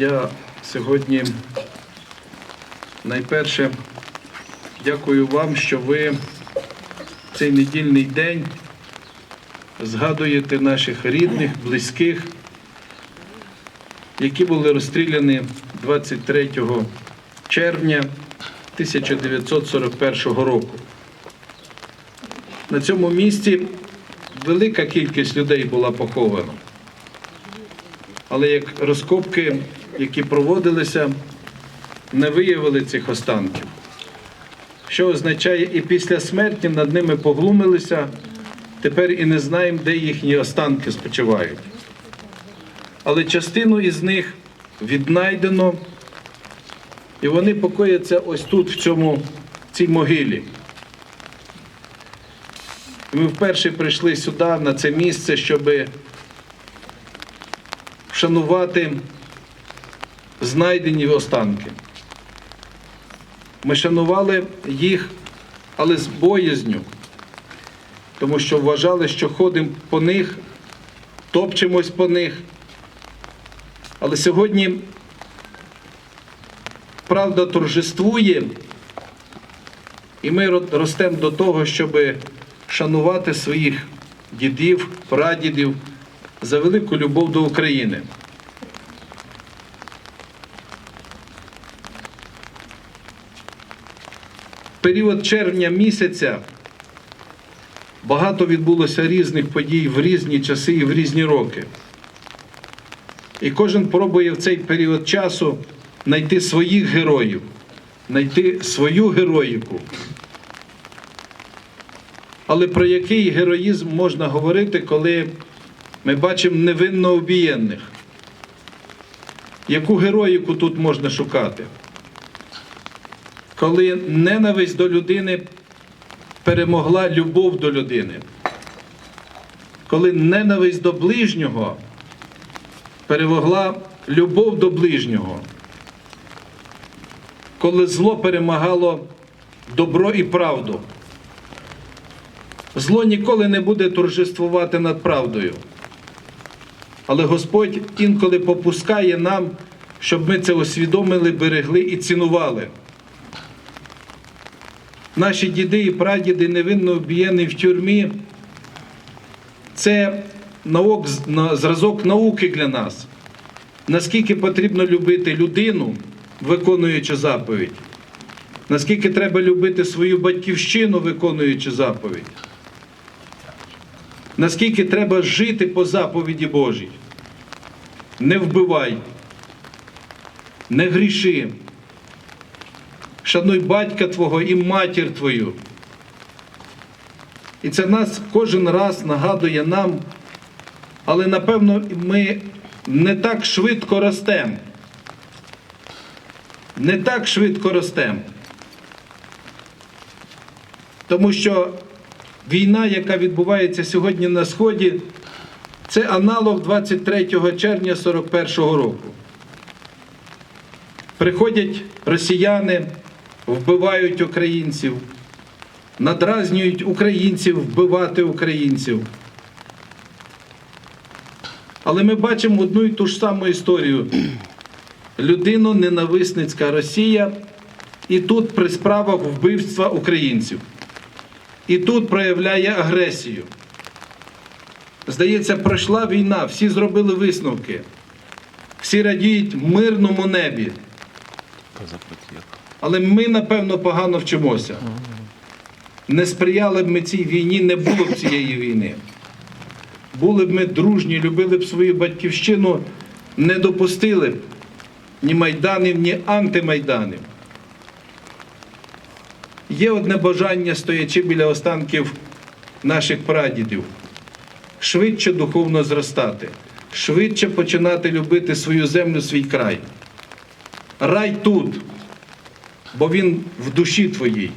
Я сьогодні найперше дякую вам, що ви в цей недільний день згадуєте наших рідних, близьких, які були розстріляні 23 червня 1941 року. На цьому місці велика кількість людей була похована. Але як розкопки, які проводилися, не виявили цих останків. Що означає, і після смерті над ними поглумилися, тепер і не знаємо, де їхні останки спочивають. Але частину із них віднайдено, і вони покояться ось тут, в цьому, в цій могилі. Ми вперше прийшли сюди, на це місце, щоб вшанувати знайдені останки. Ми шанували їх, але з боязню, тому що вважали, що ходимо по них, топчемось по них. Але сьогодні правда торжествує, і ми ростемо до того, щоб шанувати своїх дідів, прадідів за велику любов до України. Період червня місяця багато відбулося різних подій в різні часи і в різні роки. І кожен пробує в цей період часу знайти своїх героїв, знайти свою героїку. Але про який героїзм можна говорити, коли ми бачимо невинно обієнних? Яку героїку тут можна шукати? Коли ненависть до людини перемогла любов до людини, коли ненависть до ближнього перемогла любов до ближнього, коли зло перемагало добро і правду. Зло ніколи не буде торжествувати над правдою. Але Господь інколи попускає нам, щоб ми це усвідомили, берегли і цінували. Наші діди і прадіди невинно обієні в тюрмі. Це наук, зразок науки для нас. Наскільки потрібно любити людину, виконуючи заповідь, наскільки треба любити свою батьківщину, виконуючи заповідь. Наскільки треба жити по заповіді Божій. Не вбивай, не гріши. Шануй батька твого і матір твою. І це нас кожен раз нагадує нам, але напевно ми не так швидко ростемо. Не так швидко ростемо. Тому що війна, яка відбувається сьогодні на Сході, це аналог 23 червня 41-го року. Приходять росіяни, вбивають українців, надразнюють українців вбивати українців. Але ми бачимо одну і ту ж саму історію. Людино-ненависницька Росія, і тут при справах вбивства українців. І тут проявляє агресію. Здається, пройшла війна, всі зробили висновки, всі радіють мирному небі. Але ми, напевно, погано вчимося. Не сприяли б ми цій війні, не було б цієї війни. Були б ми дружні, любили б свою батьківщину, не допустили б ні майданів, ні антимайданів. Є одне бажання, стоячи біля останків наших прадідів, швидше духовно зростати, швидше починати любити свою землю, свій край. Рай тут, бо він в душі твоїй,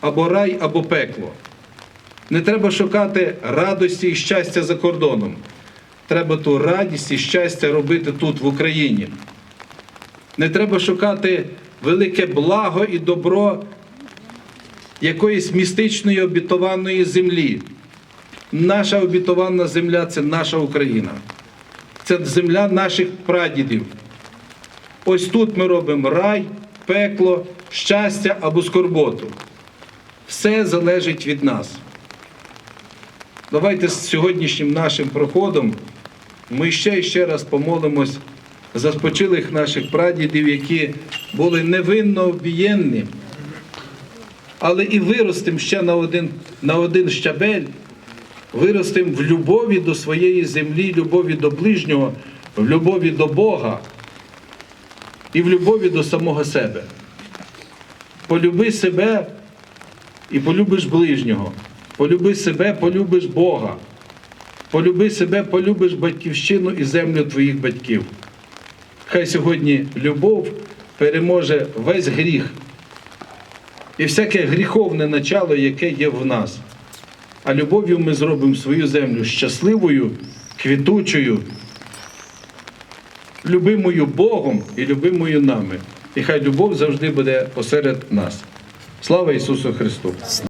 або рай, або пекло. Не треба шукати радості і щастя за кордоном. Треба ту радість і щастя робити тут, в Україні. Не треба шукати велике благо і добро якоїсь містичної обітованої землі. Наша обітована земля це наша Україна. Це земля наших прадідів. Ось тут ми робимо рай, пекло, щастя або скорботу. Все залежить від нас. Давайте з сьогоднішнім нашим проходом ми ще і ще раз помолимось за спочилих наших прадідів, які були невинно обієнні, але і виростемо ще на один, на один щабель, виростемо в любові до своєї землі, любові до ближнього, в любові до Бога і в любові до самого себе. Полюби себе і полюбиш ближнього. Полюби себе, полюбиш Бога. Полюби себе, полюбиш батьківщину і землю твоїх батьків. Хай сьогодні любов переможе весь гріх і всяке гріховне начало, яке є в нас. А любов'ю ми зробимо свою землю щасливою, квітучою, любимою Богом і любимою нами. І хай любов завжди буде посеред нас. Слава Ісусу Христу!